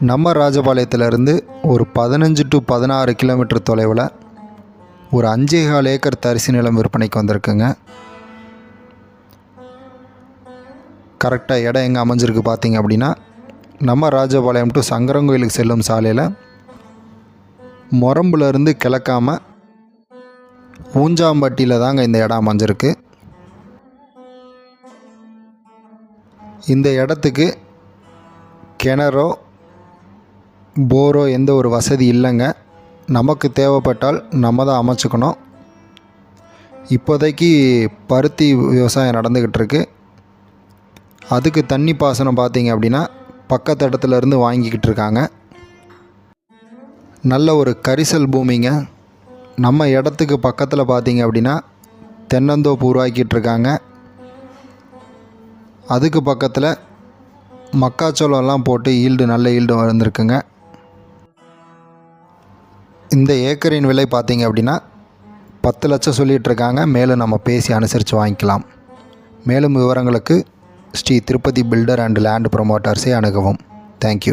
நம்ம ராஜபாளையத்திலேருந்து ஒரு பதினஞ்சு டு பதினாறு கிலோமீட்டர் தொலைவில் ஒரு அஞ்சேகால் ஏக்கர் தரிசு நிலம் விற்பனைக்கு வந்திருக்குங்க. கரெக்டாக இடம் எங்கே அமைஞ்சிருக்கு பார்த்தீங்க அப்படின்னா நம்ம ராஜபாளையம் டு சங்கரங்கோயிலுக்கு செல்லும் சாலையில் மொரம்புலேருந்து கிளக்காமல் ஊஞ்சாம்பட்டியில் தாங்க இந்த இடம் அமைஞ்சிருக்கு. இந்த இடத்துக்கு கிணறோ போரோ எந்த ஒரு வசதி இல்லைங்க. நமக்கு தேவைப்பட்டால் நம்ம தான் அமைச்சுக்கணும். இப்போதைக்கு பருத்தி விவசாயம் நடந்துக்கிட்டு இருக்கு. அதுக்கு தண்ணி பாசனம் பார்த்தீங்க அப்படின்னா பக்கத்து இடத்துல இருந்து வாங்கிக்கிட்டு இருக்காங்க. நல்ல ஒரு கரிசல் பூமிங்க. நம்ம இடத்துக்கு பக்கத்தில் பார்த்தீங்க அப்படின்னா தென்னந்தோப்பு உருவாக்கிட்டு இருக்காங்க. அதுக்கு பக்கத்தில் மக்காச்சோளம்லாம் போட்டு ஈல்டு நல்ல ஈல்டு வந்திருக்குங்க இந்த ஏக்கரின் விலை பார்த்தீங்க அப்படின்னா பத்து லட்சம் சொல்லிகிட்ருக்காங்க. மேலும் நம்ம பேசி அனுசரித்து வாங்கிக்கலாம். மேலும் விவரங்களுக்கு Sri Tirupati builder and land ப்ரொமோட்டர்ஸை அணுகவும். Thank you